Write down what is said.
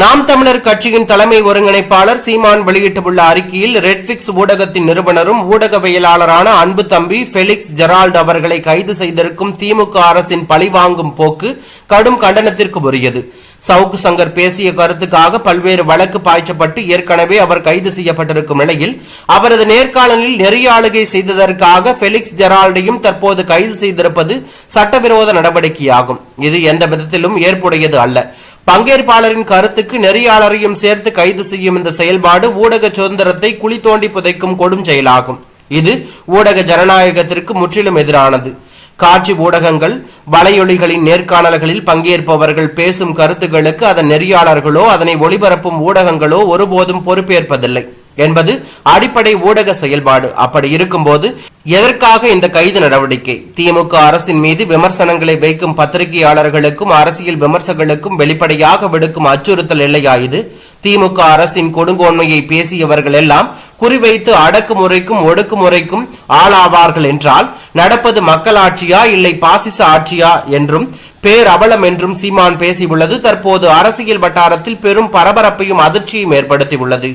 நாம் தமிழர் கட்சியின் தலைமை ஒருங்கிணைப்பாளர் சீமான் வெளியிட்டுள்ள அறிக்கையில் ரெட்ஃபிக்ஸ் ஊடகத்தின் நிறுவனரும் ஊடகவியலாளரான அன்பு தம்பி ஃபெலிக்ஸ் ஜெரால்ட் அவர்களை கைது செய்திருக்கும் திமுக அரசின் பழிவாங்கும் போக்கு கடும் கண்டனத்திற்கு உரியது. சவுக்கு சங்கர் பேசிய கருத்துக்காக பல்வேறு வழக்கு பாய்ச்சப்பட்டு ஏற்கனவே அவர் கைது செய்யப்பட்டிருக்கும் நிலையில் அவரது நேர்காணலில் நெறியாளுகை செய்ததற்காக ஃபெலிக்ஸ் ஜெரால்டையும் தற்போது கைது செய்திருப்பது சட்டவிரோத நடவடிக்கையாகும். இது எந்த விதத்திலும் ஏற்புடையது அல்ல. பங்கேற்பாளரின் கருத்துக்கு நெறியாளரையும் சேர்த்து கைது செய்யும் இந்த செயல்பாடு ஊடக சுதந்திரத்தை குழி தோண்டி புதைக்கும் கொடும் செயலாகும். இது ஊடக ஜனநாயகத்திற்கு முற்றிலும் எதிரானது. காட்சி ஊடகங்கள் வலையொலிகளின் நேர்காணல்களில் பங்கேற்பவர்கள் பேசும் கருத்துக்களுக்கு அதன் நெறியாளர்களோ அதனை ஒளிபரப்பும் ஊடகங்களோ ஒருபோதும் பொறுப்பேற்பதில்லை. என்பது அடிப்படை ஊடக செயல்பாடு. அப்படி இருக்கும்போது எதற்காக இந்த கைது நடவடிக்கை? திமுக அரசின் மீது விமர்சனங்களை வைக்கும் பத்திரிகையாளர்களுக்கும் அரசியல் விமர்சகர்களுக்கும் வெளிப்படையாக விடுக்கும் அச்சுறுத்தல் இல்லையா இது? திமுக அரசின் கொடுங்கோன்மையை பேசியவர்கள் எல்லாம் குறிவைத்து அடக்குமுறைக்கும் ஒடுக்குமுறைக்கும் ஆளாவார்கள் என்றால் நடப்பது மக்களாட்சியா இல்லை பாசிச ஆட்சியா என்றும் பேரபலம் என்றும் சீமான் பேசியுள்ளது. தற்போது அரசியல் வட்டாரத்தில் பெரும் பரபரப்பையும் அதிர்ச்சியையும் ஏற்படுத்தியுள்ளது.